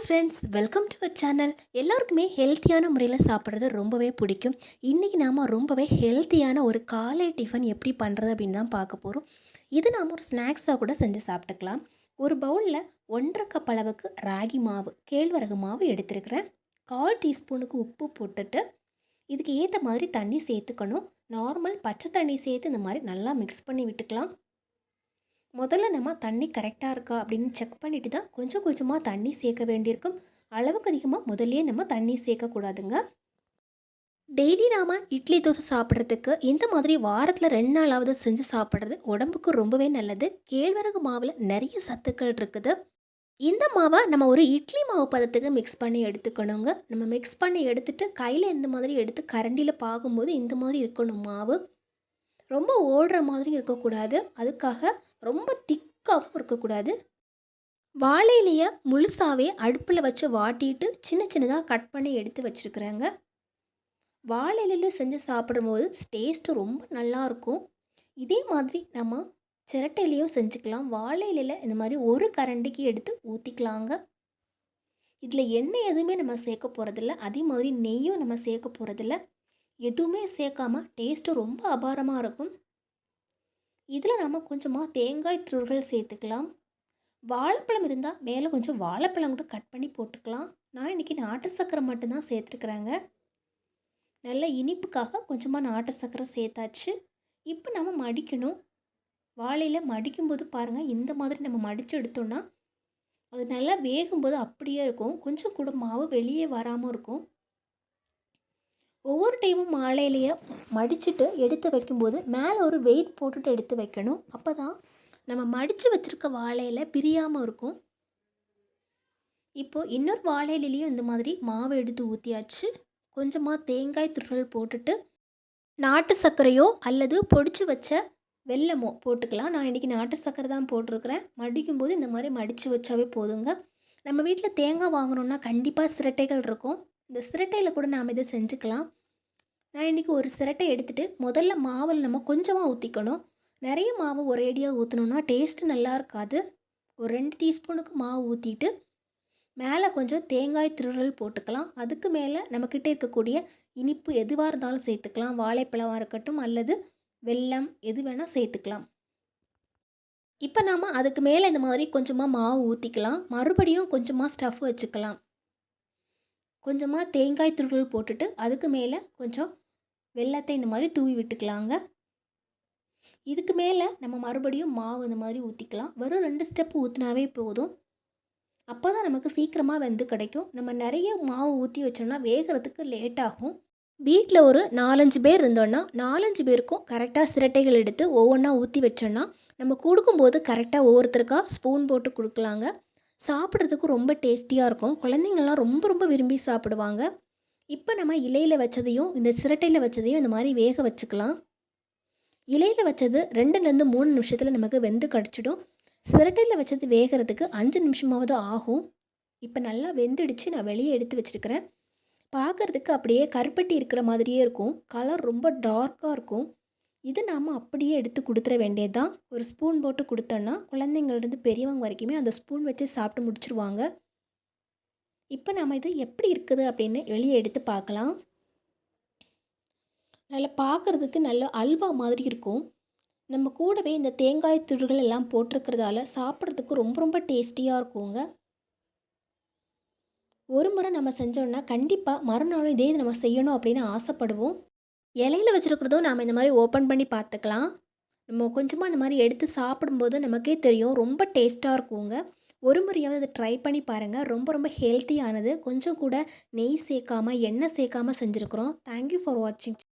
Hi friends welcome to our channel எல்லாருக்குமே ஹெல்த்தியான முறையில் சாப்பிட்றது ரொம்பவே பிடிக்கும். இன்றைக்கி நாம் ரொம்பவே ஹெல்த்தியான ஒரு காலை டிஃபன் எப்படி பண்ணுறது அப்படின்னு தான் பார்க்க போகிறோம் இது நாம் ஒரு ஸ்நாக்ஸாக கூட செஞ்சு சாப்பிட்டுக்கலாம். ஒரு பவுலில் ஒன்றரை கப் அளவுக்கு ராகி மாவு கேழ்வரகு மாவு எடுத்துருக்கிறேன். கால் டீஸ்பூனுக்கு உப்பு போட்டுட்டு இதுக்கு ஏற்ற மாதிரி தண்ணி சேர்த்துக்கணும். நார்மல் பச்சை தண்ணி சேர்த்து இந்த மாதிரி நல்லா மிக்ஸ் பண்ணி விட்டுக்கலாம். முதல்ல நம்ம தண்ணி கரெக்டாக இருக்கா அப்படின்னு செக் பண்ணிவிட்டு தான் கொஞ்சம் கொஞ்சமாக தண்ணி சேர்க்க வேண்டியிருக்கும். அளவுக்கு அதிகமாக முதல்லையே நம்ம தண்ணி சேர்க்கக்கூடாதுங்க. டெய்லி நாம் இட்லி தோசை சாப்பிட்றதுக்கு இந்த மாதிரி வாரத்தில் ரெண்டு நாளாவது செஞ்சு சாப்பிட்றது உடம்புக்கு ரொம்பவே நல்லது. கேழ்வரகு மாவில் நிறைய சத்துக்கள் இருக்குது. இந்த மாவை நம்ம ஒரு இட்லி மாவு பதத்துக்கு மிக்ஸ் பண்ணி எடுத்துக்கணுங்க. நம்ம மிக்ஸ் பண்ணி எடுத்துகிட்டு கையில் இந்த மாதிரி எடுத்து கரண்டியில் பார்க்கும்போது இந்த மாதிரி இருக்கணும் மாவு. ரொம்ப ஓடுற மாதிரி இருக்கக்கூடாது. அதுக்காக ரொம்ப திக்காகவும் இருக்கக்கூடாது. வாழையிலையை முழுசாகவே அடுப்பில் வச்சு வாட்டிட்டு சின்ன சின்னதாக கட் பண்ணி எடுத்து வச்சுருக்குறாங்க. வாழையிலையில் செஞ்சு சாப்பிடும்போது டேஸ்ட்டு ரொம்ப நல்லாயிருக்கும் இதே மாதிரி நம்ம சிரட்டையிலையும் செஞ்சுக்கலாம். வாழையிலையில் இந்த மாதிரி ஒரு கரண்டிக்கு எடுத்து ஊற்றிக்கலாங்க இதில் எண்ணெய் எதுவுமே நம்ம சேர்க்க போகிறதில்ல அதே மாதிரி நெய்யும் நம்ம சேர்க்க போகிறதில்ல எதுவுமே சேர்க்காம டேஸ்ட்டு ரொம்ப அபாரமாக இருக்கும். இதில் நம்ம கொஞ்சமாக தேங்காய் துருள்கள் சேர்த்துக்கலாம். வாழைப்பழம் இருந்தால் மேலே கொஞ்சம் வாழைப்பழம் கூட கட் பண்ணி போட்டுக்கலாம். நான் இன்றைக்கி நாட்டு சர்க்கரை மட்டும்தான் சேர்த்துருக்குறேங்க. நல்ல இனிப்புக்காக கொஞ்சமாக நாட்டு சர்க்கரை சேர்த்தாச்சு. இப்போ நம்ம மடிக்கணும். வாழையில் மடிக்கும்போது பாருங்கள் இந்த மாதிரி நம்ம மடித்து எடுத்தோன்னா அது நல்லா வேகும்போது அப்படியே இருக்கும். கொஞ்சம் கூட மாவு வெளியே வராமல் இருக்கும். ஒவ்வொரு டைமும் மாலையிலேயே மடிச்சுட்டு எடுத்து வைக்கும்போது மேலே ஒரு வெயிட் போட்டுட்டு எடுத்து வைக்கணும். அப்போ தான் நம்ம மடித்து வச்சுருக்க வாழையில் பிரியாமல் இருக்கும். இப்போது இன்னொரு வாழையிலையும் இந்த மாதிரி மாவு எடுத்து ஊற்றியாச்சு கொஞ்சமாக தேங்காய் துருள் போட்டுட்டு நாட்டு சர்க்கரையோ அல்லது பொடிச்சு வச்ச வெல்லமோ போட்டுக்கலாம். நான் இன்றைக்கி நாட்டு சர்க்கரை தான் போட்டிருக்கிறேன். மடிக்கும்போது இந்த மாதிரி மடித்து வச்சாவே போதுங்க. நம்ம வீட்டில் தேங்காய் வாங்கணுன்னா கண்டிப்பாக சிரட்டைகள் இருக்கும். இந்த சிரட்டையில் கூட நாம் இதை செஞ்சுக்கலாம். நான் இன்றைக்கி ஒரு சிரட்டை எடுத்துகிட்டு முதல்ல மாவில் நம்ம கொஞ்சமாக ஊற்றிக்கணும் நிறைய மாவு ஒரேடியாக ஊற்றணுன்னா டேஸ்ட்டு நல்லா இருக்காது. ஒரு ரெண்டு டீஸ்பூனுக்கு மாவு ஊற்றிட்டு மேலே கொஞ்சம் தேங்காய் திருறல் போட்டுக்கலாம். அதுக்கு மேலே நம்மக்கிட்ட இருக்கக்கூடிய இனிப்பு எதுவாக இருந்தாலும் சேர்த்துக்கலாம். வாழைப்பழமாக இருக்கட்டும் அல்லது வெல்லம் எது வேணால் சேர்த்துக்கலாம். இப்போ நாம் அதுக்கு மேலே இந்த மாதிரி கொஞ்சமாக மாவு ஊற்றிக்கலாம் மறுபடியும் கொஞ்சமாக ஸ்டஃப் வச்சுக்கலாம். கொஞ்சமாக தேங்காய் துருள் போட்டுட்டு அதுக்கு மேலே கொஞ்சம் வெள்ளத்தை இந்த மாதிரி தூவி விட்டுக்கலாங்க. இதுக்கு மேலே நம்ம மறுபடியும் மாவு இந்த மாதிரி ஊற்றிக்கலாம் வெறும் ரெண்டு ஸ்டெப் ஊற்றினாவே போதும். அப்போ தான் நமக்கு சீக்கிரமாக வெந்து கிடைக்கும். நம்ம நிறைய மாவு ஊற்றி வச்சோம்னா வேகிறதுக்கு லேட் ஆகும். வீட்டில் ஒரு நாலஞ்சு பேர் இருந்தோன்னா நாலஞ்சு பேருக்கும் கரெக்டாக சிரட்டைகள் எடுத்து ஒவ்வொன்றா ஊற்றி வச்சோன்னா நம்ம கொடுக்கும்போது கரெக்டாக ஒவ்வொருத்தருக்கா ஸ்பூன் போட்டு கொடுக்கலாங்க. சாப்பிட்றதுக்கு ரொம்ப டேஸ்டியாக இருக்கும். குழந்தைங்கள்லாம் ரொம்ப ரொம்ப விரும்பி சாப்பிடுவாங்க. இப்போ நம்ம இலையில் வச்சதையும் இந்த சிரட்டையில் வச்சதையும் இந்த மாதிரி வேக வச்சுக்கலாம். இலையில் வச்சது ரெண்டுலேருந்து மூணு நிமிஷத்தில் நமக்கு வெந்து கிடச்சிடும். சிரட்டையில் வச்சது வேகிறதுக்கு அஞ்சு நிமிஷமாவது ஆகும். இப்போ நல்லா வெந்துடுச்சு. நான் வெளியே எடுத்து வச்சுருக்கிறேன். பார்க்குறதுக்கு அப்படியே கருப்பட்டி இருக்கிற மாதிரியே இருக்கும். கலர் ரொம்ப டார்க்காக இருக்கும். இது நாம் அப்படியே எடுத்து கொடுத்துட வேண்டியது தான் ஒரு ஸ்பூன் போட்டு கொடுத்தோன்னா குழந்தைங்கள்லேருந்து பெரியவங்க வரைக்குமே அந்த ஸ்பூன் வச்சு சாப்பிட்டு முடிச்சுருவாங்க. இப்போ நம்ம இது எப்படி இருக்குது அப்படின்னு வெளியே எடுத்து பார்க்கலாம். நல்லா பார்க்குறதுக்கு நல்ல அல்வா மாதிரி இருக்கும். நம்ம கூடவே இந்த தேங்காய் துருகள் எல்லாம் போட்டிருக்கிறதால சாப்பிட்றதுக்கு ரொம்ப ரொம்ப டேஸ்டியாக இருக்குங்க. ஒரு முறை நம்ம செஞ்சோன்னா கண்டிப்பாக மறுநாளும் இதே நம்ம செய்யணும் அப்படின்னு ஆசைப்படுவோம். இலையில் வச்சுருக்கிறதும் நாம் இந்த மாதிரி ஓப்பன் பண்ணி பார்த்துக்கலாம். நம்ம கொஞ்சமாக இந்த மாதிரி எடுத்து சாப்பிடும்போது நமக்கே தெரியும். ரொம்ப டேஸ்ட்டாக இருக்குங்க. ஒரு முறையாவது அதை ட்ரை பண்ணி பாருங்கள் ரொம்ப ரொம்ப ஹெல்த்தியானது கொஞ்சம் கூட நெய் சேர்க்காமல் எண்ணெய் சேர்க்காமல் செஞ்சுருக்குறோம். தேங்க்யூ ஃபார் வாட்சிங்